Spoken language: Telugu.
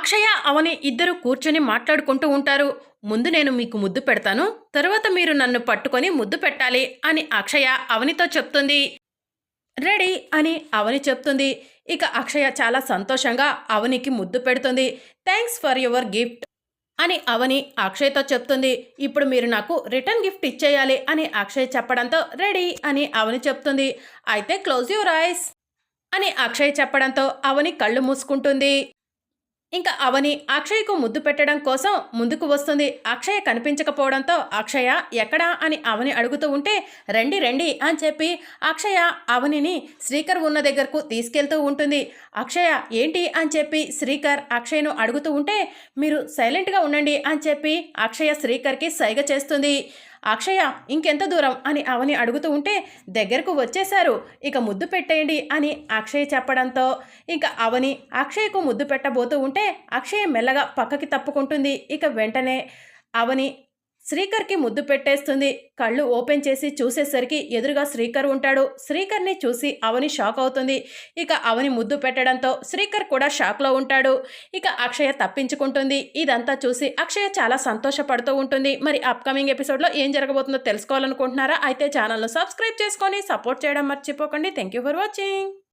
అక్షయ అవని ఇద్దరు కూర్చొని మాట్లాడుకుంటూ ఉంటారు. ముందు నేను మీకు ముద్దు పెడతాను తర్వాత మీరు నన్ను పట్టుకొని ముద్దు పెట్టాలి అని అక్షయ అవనితో చెప్తుంది. రెడీ అని అవని చెప్తుంది. ఇక అక్షయ చాలా సంతోషంగా అవనికి ముద్దు పెడుతుంది. థ్యాంక్స్ ఫర్ యువర్ గిఫ్ట్ అని అవని అక్షయ్తో చెప్తుంది. ఇప్పుడు మీరు నాకు రిటర్న్ గిఫ్ట్ ఇచ్చేయాలి అని అక్షయ్ చెప్పడంతో రెడీ అని అవని చెప్తుంది. అయితే క్లోజ్ యువర్ ఐస్ అని అక్షయ్ చెప్పడంతో అవని కళ్ళు మూసుకుంటుంది. ఇంకా అవని అక్షయ్కు ముద్దు పెట్టడం కోసం ముందుకు వస్తుంది. అక్షయ కనిపించకపోవడంతో అక్షయ ఎక్కడా అని అవని అడుగుతూ ఉంటే రండి రండి అని చెప్పి అక్షయ అవనిని శ్రీకర్ ఉన్న దగ్గరకు తీసుకెళ్తూ ఉంటుంది. అక్షయ ఏంటి అని చెప్పి శ్రీకర్ అక్షయ్ను అడుగుతూ ఉంటే మీరు సైలెంట్గా ఉండండి అని చెప్పి అక్షయ శ్రీకర్కి సైగ చేస్తుంది. అక్షయ ఇంకెంత దూరం? అని అవని అడుగుతూ ఉంటే దగ్గరకు వచ్చేశారు. ఇక ముద్దు పెట్టేయండి అని అక్షయ్ చెప్పడంతో ఇక అవని అక్షయ్కు ముద్దు పెట్టబోతూ ఉంటే అక్షయ్ మెల్లగా పక్కకి తప్పుకుంటుంది. ఇక వెంటనే అవని శ్రీకర్కి ముద్దు పెట్టేస్తుంది. కళ్ళు ఓపెన్ చేసి చూసేసరికి ఎదురుగా శ్రీకర్ ఉంటాడు. శ్రీకర్ని చూసి అవని షాక్ అవుతుంది. ఇక అవని ముద్దు పెట్టడంతో శ్రీకర్ కూడా షాక్లో ఉంటాడు. ఇక అక్షయ తప్పించుకుంటుంది. ఇదంతా చూసి అక్షయ చాలా సంతోషపడుతూ ఉంటుంది. మరి అప్కమింగ్ ఎపిసోడ్లో ఏం జరగబోతుందో తెలుసుకోవాలనుకుంటున్నారా? అయితే ఛానల్ను సబ్స్క్రైబ్ చేసుకొని సపోర్ట్ చేయడం మర్చిపోకండి. Thank you for watching